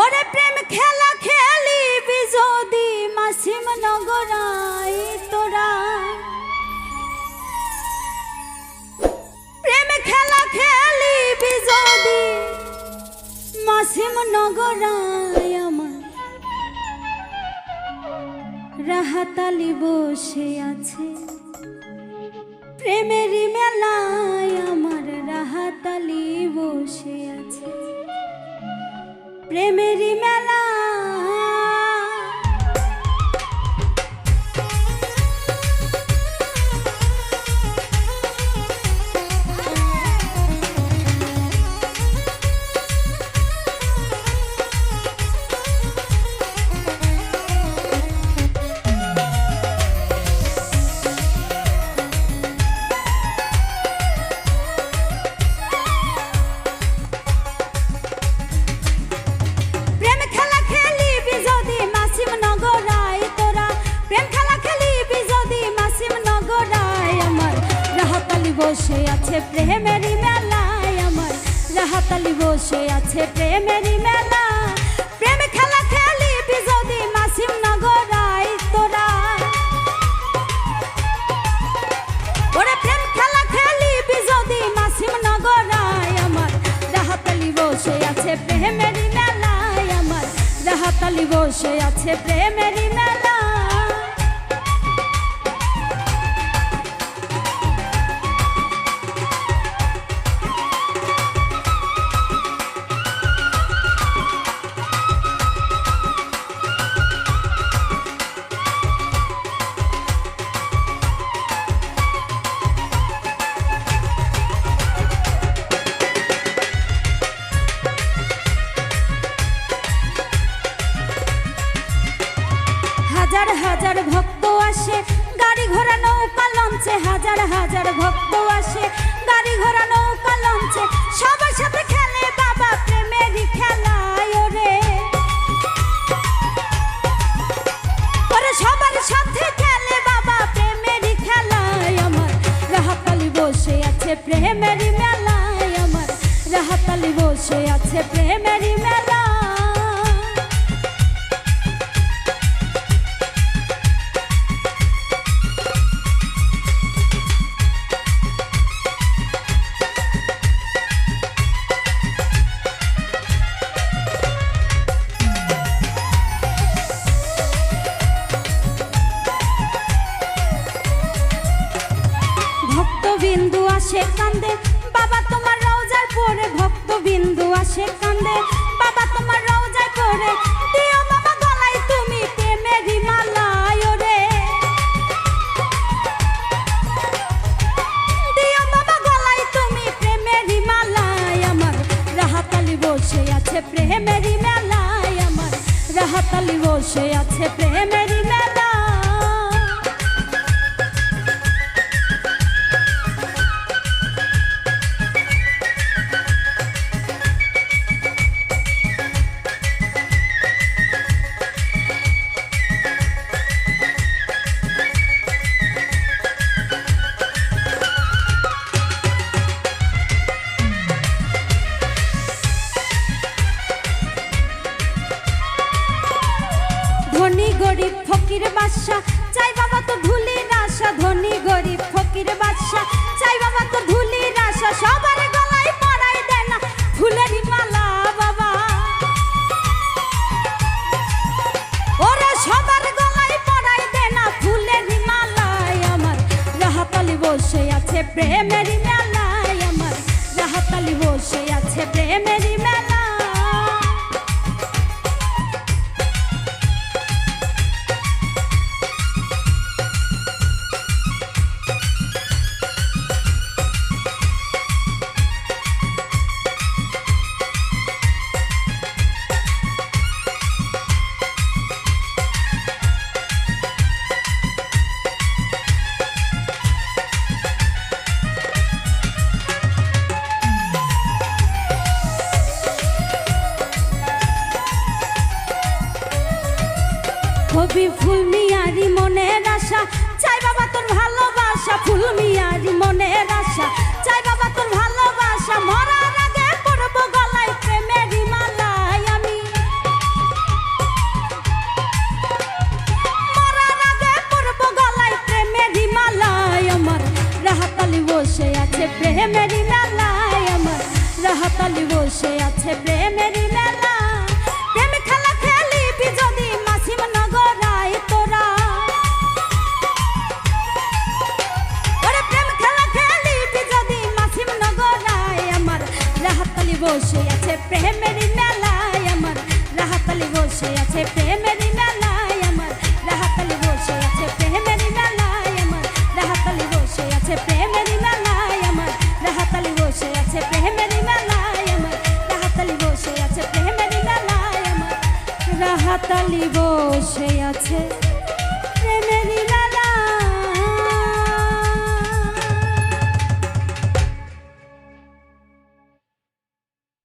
ওরে প্রেম খেলা খেলি বিজদি মাসিম নগরাই তোরা। প্রেম খেলা খেলি বিজদি মাসিম নগরাই আমার। রাহাতালি বসে আছে। প্রেমেরই মেলায় আমার রাহাতালি বসে আছে। প্রেমেরই মেলা। বসে আছে প্রেমেরই মেলায় আমার। রাহাতালি বসে আছে প্রেমেরই মেলা প্রেম খেলা খেলিবি যদি মাসিম নগরায় তোরা। ওরে প্রেম খেলা খেলিবি যদি মাসিম নগরায় আমার। রাহাতালি বসে আছে প্রেমেরই মেলায় আমার। রাহাতালি বসে আছে প্রেমেরই মেলা হাজার হাজার ভক্ত আসে, গাড়ি ঘোড়া, নৌকা লঞ্চে, সবার সাথে খেলে বাবা প্রেমেরই খেলায় ওরে। সবার সাথে খেলে বাবা প্রেমেরই খেলায় আমার। রাহাতালি বসে আছে প্রেমেরই মেলায় আমার। রাহাতালি বসে আছে প্রেমেরই মেলা ভক্তবিন্দু আসে কান্দে। বাবা তোমার রওজার পরে ভক্তবিন্দু আসে কান্দে। বাবা তোমার রওজার পরে দিও আমার। রাহাতালি আছে প্রেমেরই মেলায় আমার। রাহাতালি বসে আছে প্রেমেরই ধনী গরিব ফকির বাদশা। চাই বাবা তো ধুলির আশা, সবার গলায় দেয় না। মালা বাবা। সবার গলায় দেয় না আমার। রাহাতালি বসে আছে প্রেমেরই মেলায় আমার। রাহাতালি বসে আছে প্রেমেরই তুই ফুল মিয়ারি মনের আশা। চাই বাবা তোর ভালোবাসা ফুল মনের আশা। চাই বাবা তোর ভালোবাসা, মরার আগে গলায় প্রেমেরই মালায় আমি। মরার আগে গলায় প্রেমেরই মালায় আমার। রাহাতালি বসে আছে প্রেমেরই মেলায় আমার। রাহাতালি বসে আছে প্রেমেরই মেলায় বসে আছে প্রেমের মেলায় আমার। রাহাত আলী বসে আছে প্রেমের মেলায় আমার। রাহাত আলী বসে আছে প্রেমের মেলায় আমার। রাহাত আলী বসে আছে প্রেমের মেলায় আমার। রাহাত আলী বসে আছে প্রেমের মেলায় আমার। রাহাত আলী বসে আছে প্রেমের মেলায় আমার। রাহাত আলী বসে আছে প্রেমের